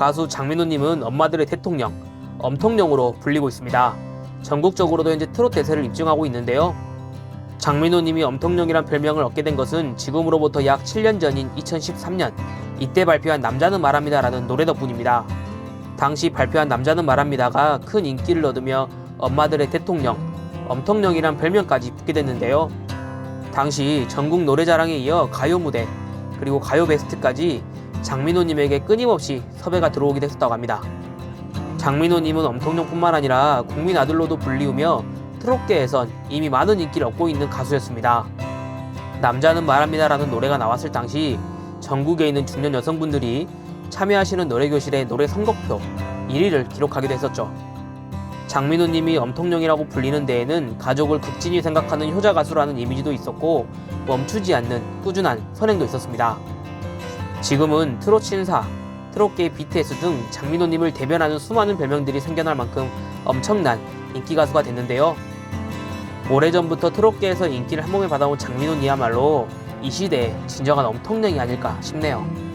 가수 장민호님은 엄마들의 대통령, 엄통령으로 불리고 있습니다. 전국적으로도 현재 트롯 대세를 입증하고 있는데요. 장민호님이 엄통령이란 별명을 얻게 된 것은 지금으로부터 약 7년 전인 2013년 이때 발표한 남자는 말합니다라는 노래 덕분입니다. 당시 발표한 남자는 말합니다가 큰 인기를 얻으며 엄마들의 대통령, 엄통령이란 별명까지 붙게 됐는데요. 당시 전국 노래자랑에 이어 가요 무대 그리고 가요 베스트까지 장민호님에게 끊임없이 섭외가 들어오기도 했었다고 합니다. 장민호님은 엄통령뿐만 아니라 국민 아들로도 불리우며 트롯계에선 이미 많은 인기를 얻고 있는 가수였습니다. 남자는 말합니다라는 노래가 나왔을 당시 전국에 있는 중년 여성분들이 참여하시는 노래교실의 노래 선곡표 1위를 기록하기도 했었죠. 장민호님이 엄통령이라고 불리는 데에는 가족을 극진히 생각하는 효자 가수라는 이미지도 있었고 멈추지 않는 꾸준한 선행도 있었습니다. 지금은 트롯 신사, 트롯계 BTS 등 장민호님을 대변하는 수많은 별명들이 생겨날 만큼 엄청난 인기 가수가 됐는데요. 오래전부터 트롯계에서 인기를 한 몸에 받아온 장민호니야말로 이 시대의 진정한 엄통령이 아닐까 싶네요.